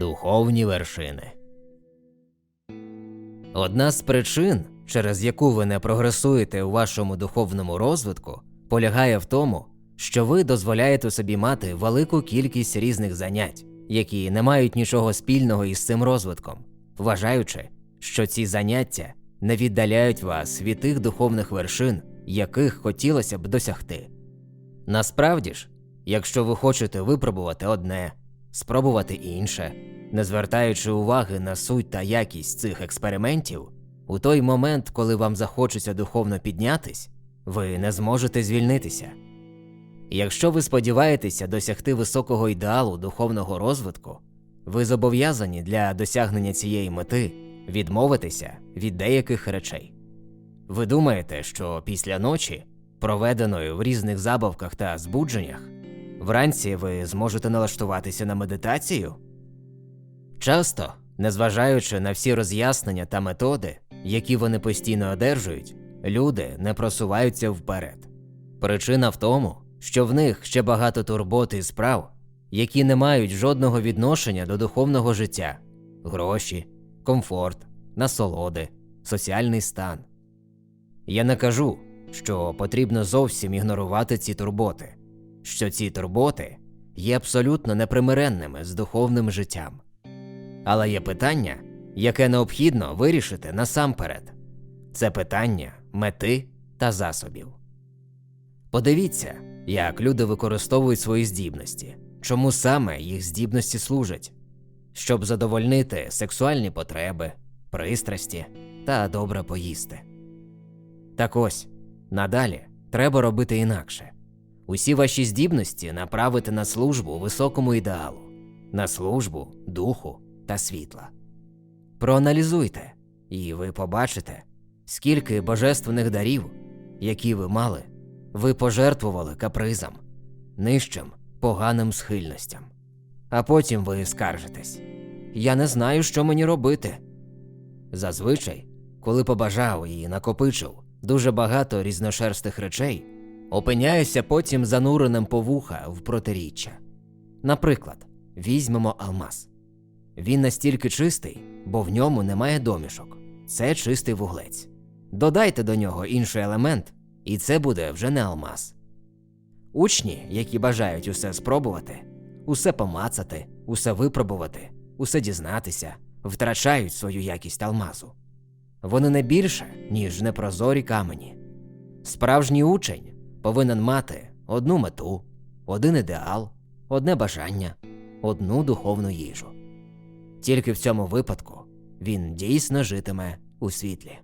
Духовні вершини. Одна з причин, через яку ви не прогресуєте у вашому духовному розвитку, полягає в тому, що ви дозволяєте собі мати велику кількість різних занять, які не мають нічого спільного із цим розвитком, вважаючи, що ці заняття не віддаляють вас від тих духовних вершин, яких хотілося б досягти. Насправді ж, якщо ви хочете випробувати одне, спробувати інше, не звертаючи уваги на суть та якість цих експериментів, у той момент, коли вам захочеться духовно піднятись, ви не зможете звільнитися. Якщо ви сподіваєтеся досягти високого ідеалу духовного розвитку, ви зобов'язані для досягнення цієї мети відмовитися від деяких речей. Ви думаєте, що після ночі, проведеної в різних забавках та збудженнях, вранці ви зможете налаштуватися на медитацію? Часто, незважаючи на всі роз'яснення та методи, які вони постійно одержують, люди не просуваються вперед. Причина в тому, що в них ще багато турбот і справ, які не мають жодного відношення до духовного життя, гроші, комфорт, насолоди, соціальний стан. Я не кажу, що потрібно зовсім ігнорувати ці турботи, що ці турботи є абсолютно непримиренними з духовним життям. Але є питання, яке необхідно вирішити насамперед це питання мети та засобів. Подивіться, як люди використовують свої здібності, чому саме їх здібності служать, щоб задовольнити сексуальні потреби, пристрасті та добре поїсти. Так ось, надалі треба робити інакше. Усі ваші здібності направити на службу високому ідеалу, на службу духу та світла. Проаналізуйте, і ви побачите, скільки божественних дарів, які ви мали, ви пожертвували капризам, нижчим, поганим схильностям. А потім ви скаржитесь Я не знаю, що мені робити. Зазвичай, коли побажав і накопичив дуже багато різношерстих речей, опиняюся потім зануреним по вуха в протиріччя. Наприклад, візьмемо алмаз. Він настільки чистий, бо в ньому немає домішок. Це чистий вуглець. Додайте до нього інший елемент, і це буде вже не алмаз. Учні, які бажають усе спробувати, усе помацати, усе випробувати, усе дізнатися, втрачають свою якість алмазу. Вони не більше, ніж непрозорі камені. Справжній учень повинен мати одну мету, один ідеал, одне бажання, одну духовну їжу. Тільки в цьому випадку він дійсно житиме у світлі.